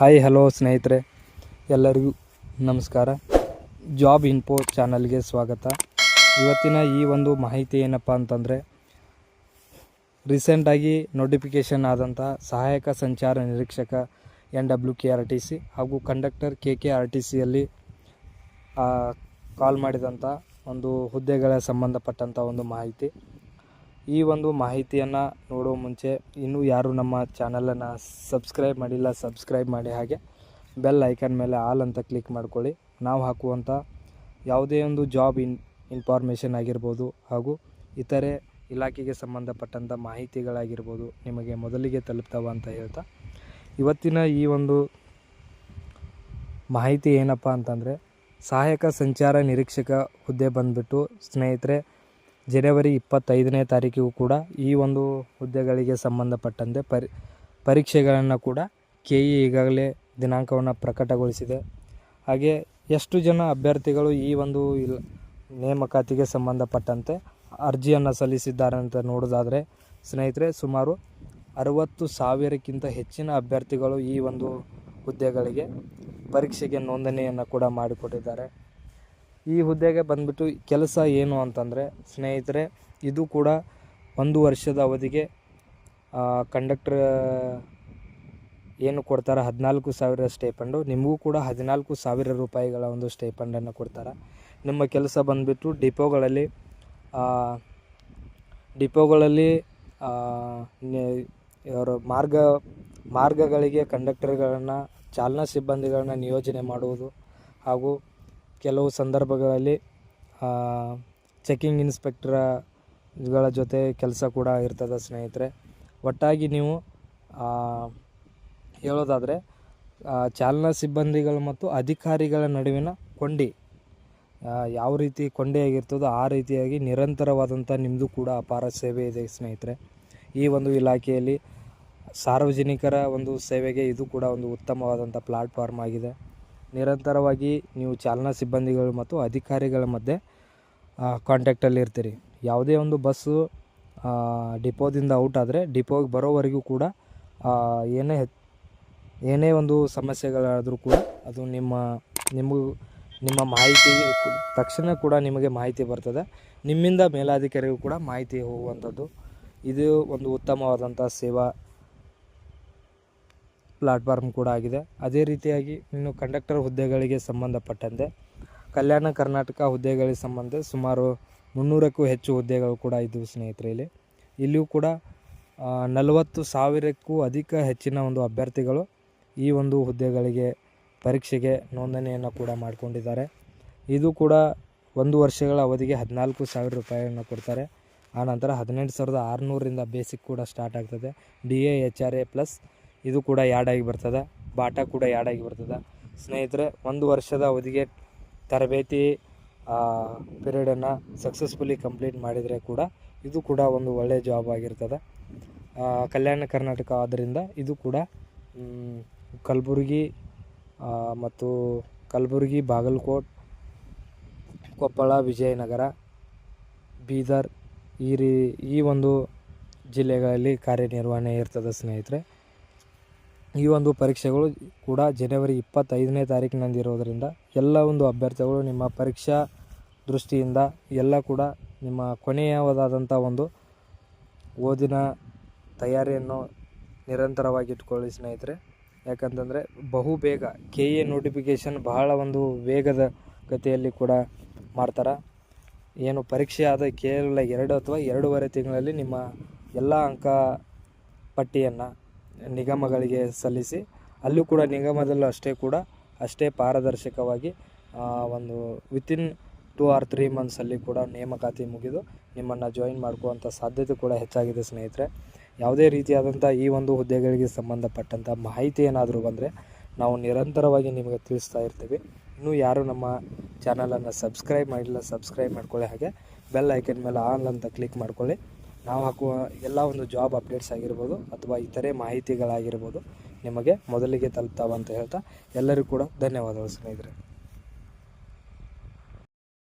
Hi hello ಸ್ನೇಹಿತರೆ. ಎಲ್ಲರಿಗೂ ನಮಸ್ಕಾರ. ಜಾಬ್ ಇನ್ಫೋ ಚಾನಲ್ಗೆ ಸ್ವಾಗತ. ಇವತ್ತಿನ ಈ ಒಂದು ಮಾಹಿತಿ ಏನಪ್ಪ ಅಂತಂದರೆ ರೀಸೆಂಟಾಗಿ ನೋಟಿಫಿಕೇಷನ್ ಆದಂಥ ಸಹಾಯಕ ಸಂಚಾರ ನಿರೀಕ್ಷಕ N W K R T C ಹಾಗೂ conductor K K R T ಸಿಯಲ್ಲಿ ಕಾಲ್ ಮಾಡಿದಂಥ ಒಂದು ಹುದ್ದೆಗಳ ಸಂಬಂಧಪಟ್ಟಂಥ ಒಂದು ಮಾಹಿತಿ. ಈ ಒಂದು ಮಾಹಿತಿಯನ್ನು ನೋಡೋ ಮುಂಚೆ ಇನ್ನೂ ಯಾರು ನಮ್ಮ ಚಾನಲನ್ನು ಸಬ್ಸ್ಕ್ರೈಬ್ ಮಾಡಿಲ್ಲ, ಸಬ್ಸ್ಕ್ರೈಬ್ ಮಾಡಿ ಹಾಗೆ ಬೆಲ್ ಐಕನ್ ಮೇಲೆ ಆಲ್ ಅಂತ ಕ್ಲಿಕ್ ಮಾಡ್ಕೊಳ್ಳಿ. ನಾವು ಹಾಕುವಂಥ ಯಾವುದೇ ಒಂದು ಜಾಬ್ ಇನ್, ಇನ್ಫಾರ್ಮೇಷನ್ ಆಗಿರ್ಬೋದು ಹಾಗೂ ಇತರೆ ಇಲಾಖೆಗೆ ಸಂಬಂಧಪಟ್ಟಂಥ ಮಾಹಿತಿಗಳಾಗಿರ್ಬೋದು ನಿಮಗೆ ಮೊದಲಿಗೆ ತಲುಪ್ತಾವ ಅಂತ ಹೇಳ್ತಾ. ಇವತ್ತಿನ ಈ ಒಂದು ಮಾಹಿತಿ ಏನಪ್ಪ ಅಂತಂದರೆ, ಸಹಾಯಕ ಸಂಚಾರ ನಿರೀಕ್ಷಕ ಹುದ್ದೆ ಬಂದುಬಿಟ್ಟು ಸ್ನೇಹಿತರೆ ಜನವರಿ ಇಪ್ಪತ್ತೈದನೇ ತಾರೀಕಿಗೂ ಕೂಡ ಈ ಒಂದು ಹುದ್ದೆಗಳಿಗೆ ಸಂಬಂಧಪಟ್ಟಂತೆ ಪರಿ, ಪರೀಕ್ಷೆಗಳನ್ನು ಕೂಡ ಕೆ ಇ ಈಗಾಗಲೇ ದಿನಾಂಕವನ್ನು ಪ್ರಕಟಗೊಳಿಸಿದೆ. ಹಾಗೆ ಎಷ್ಟು ಜನ ಅಭ್ಯರ್ಥಿಗಳು ಈ ಒಂದು ಇಲ್, ನೇಮಕಾತಿಗೆ ಸಂಬಂಧಪಟ್ಟಂತೆ ಅರ್ಜಿಯನ್ನು ಸಲ್ಲಿಸಿದ್ದಾರೆ ಅಂತ ನೋಡೋದಾದರೆ ಸ್ನೇಹಿತರೆ ಸುಮಾರು ಅರವತ್ತು ಸಾವಿರಕ್ಕಿಂತ ಹೆಚ್ಚಿನ ಅಭ್ಯರ್ಥಿಗಳು ಈ ಒಂದು ಹುದ್ದೆಗಳಿಗೆ ಪರೀಕ್ಷೆಗೆ ನೋಂದಣಿಯನ್ನು ಕೂಡ ಮಾಡಿಕೊಟ್ಟಿದ್ದಾರೆ. ಈ ಹುದ್ದೆಗೆ ಬಂದ್ಬಿಟ್ಟು ಕೆಲಸ ಏನು ಅಂತಂದರೆ, ಸ್ನೇಹಿತರೆ, ಇದು ಕೂಡ ಒಂದು ವರ್ಷದ ಅವಧಿಗೆ ಕಂಡಕ್ಟರ್ ಏನು ಕೊಡ್ತಾರೆ? ಹದಿನಾಲ್ಕು ಸಾವಿರ ಸ್ಟೇಪಂಡು ನಿಮಗೂ ಕೂಡ ಹದಿನಾಲ್ಕು ಸಾವಿರ ರೂಪಾಯಿಗಳ ಒಂದು ಸ್ಟೇಪಂಡನ್ನು ಕೊಡ್ತಾರೆ. ನಿಮ್ಮ ಕೆಲಸ ಬಂದುಬಿಟ್ಟು ಡಿಪೋಗಳಲ್ಲಿ ಡಿಪೋಗಳಲ್ಲಿ ಇವರು ಮಾರ್ಗ, ಮಾರ್ಗಗಳಿಗೆ ಕಂಡಕ್ಟರ್ಗಳನ್ನು ಚಾಲನಾ ಸಿಬ್ಬಂದಿಗಳನ್ನ ನಿಯೋಜನೆ ಮಾಡುವುದು ಹಾಗೂ ಕೆಲವು ಸಂದರ್ಭಗಳಲ್ಲಿ ಚೆಕಿಂಗ್ ಇನ್ಸ್ಪೆಕ್ಟ್ರಗಳ ಜೊತೆ ಕೆಲಸ ಕೂಡ ಇರ್ತದೆ ಸ್ನೇಹಿತರೆ. ಒಟ್ಟಾಗಿ ನೀವು ಹೇಳೋದಾದರೆ ಚಾಲನಾ ಸಿಬ್ಬಂದಿಗಳು ಮತ್ತು ಅಧಿಕಾರಿಗಳ ನಡುವಿನ ಕೊಂಡಿ ಯಾವ ರೀತಿ ಕೊಂಡಿಯಾಗಿರ್ತದೋ ಆ ರೀತಿಯಾಗಿ ನಿರಂತರವಾದಂಥ ನಿಮ್ಮದು ಕೂಡ ಅಪಾರ ಸೇವೆ ಇದೆ ಸ್ನೇಹಿತರೆ. ಈ ಒಂದು ಇಲಾಖೆಯಲ್ಲಿ ಸಾರ್ವಜನಿಕರ ಒಂದು ಸೇವೆಗೆ ಇದು ಕೂಡ ಒಂದು ಉತ್ತಮವಾದಂಥ ಪ್ಲಾಟ್ಫಾರ್ಮ್ ಆಗಿದೆ. ನಿರಂತರವಾಗಿ ನೀವು ಚಾಲನಾ ಸಿಬ್ಬಂದಿಗಳು ಮತ್ತು ಅಧಿಕಾರಿಗಳ ಮಧ್ಯೆ ಕಾಂಟ್ಯಾಕ್ಟಲ್ಲಿ ಇರ್ತೀರಿ. ಯಾವುದೇ ಒಂದು ಬಸ್ಸು ಡಿಪೋದಿಂದ ಔಟ್ ಆದರೆ ಡಿಪೋಗೆ ಬರೋವರೆಗೂ ಕೂಡ ಏನೇ ಏನೇ ಒಂದು ಸಮಸ್ಯೆಗಳಾದರೂ ಕೂಡ ಅದು ನಿಮ್ಮ, ನಿಮಗೂ, ನಿಮ್ಮ ಮಾಹಿತಿ ತಕ್ಷಣ ಕೂಡ ನಿಮಗೆ ಮಾಹಿತಿ ಬರ್ತದೆ. ನಿಮ್ಮಿಂದ ಮೇಲಾಧಿಕಾರಿಗೂ ಕೂಡ ಮಾಹಿತಿ ಹೋಗುವಂಥದ್ದು. ಇದು ಒಂದು ಉತ್ತಮವಾದಂಥ ಸೇವಾ. ಪ್ಲಾಟ್ಫಾರ್ಮ್ ಕೂಡ ಆಗಿದೆ. ಅದೇ ರೀತಿಯಾಗಿ ಇನ್ನು ಕಂಡಕ್ಟರ್ ಹುದ್ದೆಗಳಿಗೆ ಸಂಬಂಧಪಟ್ಟಂತೆ ಕಲ್ಯಾಣ ಕರ್ನಾಟಕ ಹುದ್ದೆಗಳಿಗೆ ಸಂಬಂಧ ಸುಮಾರು ಮುನ್ನೂರಕ್ಕೂ ಹೆಚ್ಚು ಹುದ್ದೆಗಳು ಕೂಡ ಇದ್ದವು ಸ್ನೇಹಿತರೆ ಇಲ್ಲಿ ಇಲ್ಲಿಯೂ ಕೂಡ ನಲವತ್ತು ಸಾವಿರಕ್ಕೂ ಅಧಿಕ ಹೆಚ್ಚಿನ ಒಂದು ಅಭ್ಯರ್ಥಿಗಳು ಈ ಒಂದು ಹುದ್ದೆಗಳಿಗೆ ಪರೀಕ್ಷೆಗೆ ನೋಂದಣಿಯನ್ನು ಕೂಡ ಮಾಡಿಕೊಂಡಿದ್ದಾರೆ. ಇದು ಕೂಡ ಒಂದು ವರ್ಷಗಳ ಅವಧಿಗೆ ಹದಿನಾಲ್ಕು ಸಾವಿರ ರೂಪಾಯಿಯನ್ನು ಕೊಡ್ತಾರೆ. ಆನಂತರ ಹದಿನೆಂಟು ಸಾವಿರದ ಆರುನೂರರಿಂದ ಬೇಸಿಕ್ ಕೂಡ ಸ್ಟಾರ್ಟ್ ಆಗ್ತದೆ. D A, H R A plus ಇದು ಕೂಡ ಯಾಡಾಗಿ ಬರ್ತದೆ, ಬಾಟ ಕೂಡ ಯಾಡಾಗಿ ಬರ್ತದೆ. ಸ್ನೇಹಿತರೆ, ಒಂದು ವರ್ಷದ ಅವಧಿಗೆ ತರಬೇತಿ ಪೀರಿಯಡನ್ನು ಸಕ್ಸಸ್ಫುಲಿ ಕಂಪ್ಲೀಟ್ ಮಾಡಿದರೆ ಕೂಡ ಇದು ಕೂಡ ಒಂದು ಒಳ್ಳೆಯ ಜಾಬ್ ಆಗಿರ್ತದೆ. ಕಲ್ಯಾಣ ಕರ್ನಾಟಕ ಆದ್ದರಿಂದ ಇದು ಕೂಡ ಕಲಬುರಗಿ ಮತ್ತು ಕಲಬುರಗಿ, ಬಾಗಲಕೋಟ್, ಕೊಪ್ಪಳ, ವಿಜಯನಗರ, ಬೀದರ್ ಈ ರೀ, ಈ ಒಂದು ಜಿಲ್ಲೆಗಳಲ್ಲಿ ಕಾರ್ಯನಿರ್ವಹಣೆ ಇರ್ತದೆ ಸ್ನೇಹಿತರೆ. ಈ ಒಂದು ಪರೀಕ್ಷೆಗಳು ಕೂಡ ಜನವರಿ ಇಪ್ಪತ್ತೈದನೇ ತಾರೀಕಿನಂದಿರೋದರಿಂದ ಎಲ್ಲ ಒಂದು ಅಭ್ಯರ್ಥಿಗಳು ನಿಮ್ಮ ಪರೀಕ್ಷಾ ದೃಷ್ಟಿಯಿಂದ ಎಲ್ಲ ಕೂಡ ನಿಮ್ಮ ಕೊನೆಯವಾದಂಥ ಒಂದು ಓದಿನ ತಯಾರಿಯನ್ನು ನಿರಂತರವಾಗಿ ಇಟ್ಕೊಳ್ಳಿ ಸ್ನೇಹಿತರೆ. ಯಾಕಂತಂದರೆ ಬಹು ಬೇಗ ಕೆ ಎ ನೋಟಿಫಿಕೇಷನ್ ಬಹಳ ಒಂದು ವೇಗದ ಗತಿಯಲ್ಲಿ ಕೂಡ ಮಾಡ್ತಾರೆ. ಏನು ಪರೀಕ್ಷೆ ಆದ ಕೇವಲ ಎರಡು ಅಥವಾ ಎರಡೂವರೆ ತಿಂಗಳಲ್ಲಿ ನಿಮ್ಮ ಎಲ್ಲ ಅಂಕ ಪಟ್ಟಿಯನ್ನು ನಿಗಮಗಳಿಗೆ ಸಲ್ಲಿಸಿ, ಅಲ್ಲೂ ಕೂಡ ನಿಗಮದಲ್ಲೂ ಅಷ್ಟೇ ಕೂಡ ಅಷ್ಟೇ ಪಾರದರ್ಶಕವಾಗಿ ಒಂದು ವಿತಿನ್ ಟೂ ಆರ್ ತ್ರೀ ಮಂತ್ಸಲ್ಲಿ ಕೂಡ ನೇಮಕಾತಿ ಮುಗಿದು ನಿಮ್ಮನ್ನು ಜಾಯಿನ್ ಮಾಡ್ಕೋವಂಥ ಸಾಧ್ಯತೆ ಕೂಡ ಹೆಚ್ಚಾಗಿದೆ ಸ್ನೇಹಿತರೆ. ಯಾವುದೇ ರೀತಿಯಾದಂಥ ಈ ಒಂದು ಹುದ್ದೆಗಳಿಗೆ ಸಂಬಂಧಪಟ್ಟಂಥ ಮಾಹಿತಿ ಏನಾದರೂ ಬಂದರೆ ನಾವು ನಿರಂತರವಾಗಿ ನಿಮಗೆ ತಿಳಿಸ್ತಾ ಇರ್ತೀವಿ. ಇನ್ನೂ ಯಾರು ನಮ್ಮ ಚಾನಲನ್ನು ಸಬ್ಸ್ಕ್ರೈಬ್ ಮಾಡಿಲ್ಲ ಸಬ್ಸ್ಕ್ರೈಬ್ ಮಾಡ್ಕೊಳ್ಳಿ ಹಾಗೆ ಬೆಲ್ ಐಕನ್ ಮೇಲೆ ಆನ್ ಅಂತ ಕ್ಲಿಕ್ ಮಾಡ್ಕೊಳ್ಳಿ. ನಾವು ಹಾಕುವ ಎಲ್ಲ ಒಂದು ಜಾಬ್ ಅಪ್ಡೇಟ್ಸ್ ಆಗಿರ್ಬೋದು ಅಥವಾ ಇತರೆ ಮಾಹಿತಿಗಳಾಗಿರ್ಬೋದು ನಿಮಗೆ ಮೊದಲಿಗೆ ತಲುಪ್ತಾವಂತ ಹೇಳ್ತಾ ಎಲ್ಲರಿಗೂ ಕೂಡ ಧನ್ಯವಾದಗಳು ಸ್ನೇಹಿತರೆ.